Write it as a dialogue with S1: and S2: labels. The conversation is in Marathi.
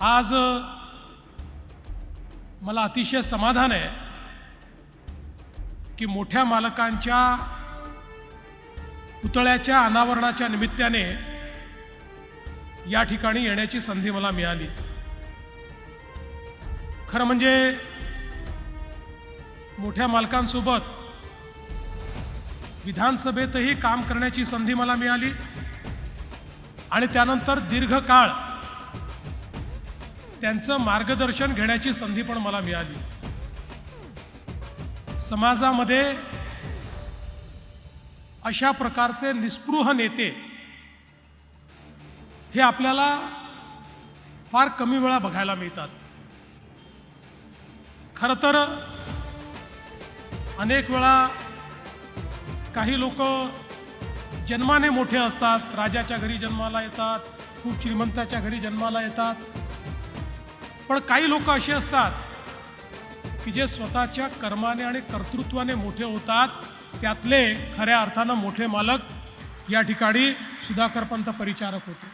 S1: आज मला अतिशय समाधान आहे की मोठ्या मालकांच्या पुतळ्याच्या अनावरणाच्या निमित्ताने या ठिकाणी येण्याची संधी मला मिळाली. खरं म्हणजे मोठ्या मालकांसोबत विधानसभेतही काम करण्याची संधी मला मिळाली आणि त्यानंतर दीर्घकाळ त्यांचं मार्गदर्शन घेण्याची संधी पण मला मिळाली. समाजामध्ये अशा प्रकारचे निस्पृह नेते हे आपल्याला फार कमी वेळा बघायला मिळतात. खरं तर अनेक वेळा काही लोक जन्माने मोठे असतात राजाच्या घरी जन्माला येतात खूप श्रीमंताच्या घरी जन्माला येतात. पण काही लोक असे असतात की जे स्वतःच्या कर्माने आणि कर्तृत्वाने मोठे होतात त्यातले खऱ्या अर्थानं मोठे मालक या ठिकाणी सुधाकरपंत परिचारक होते.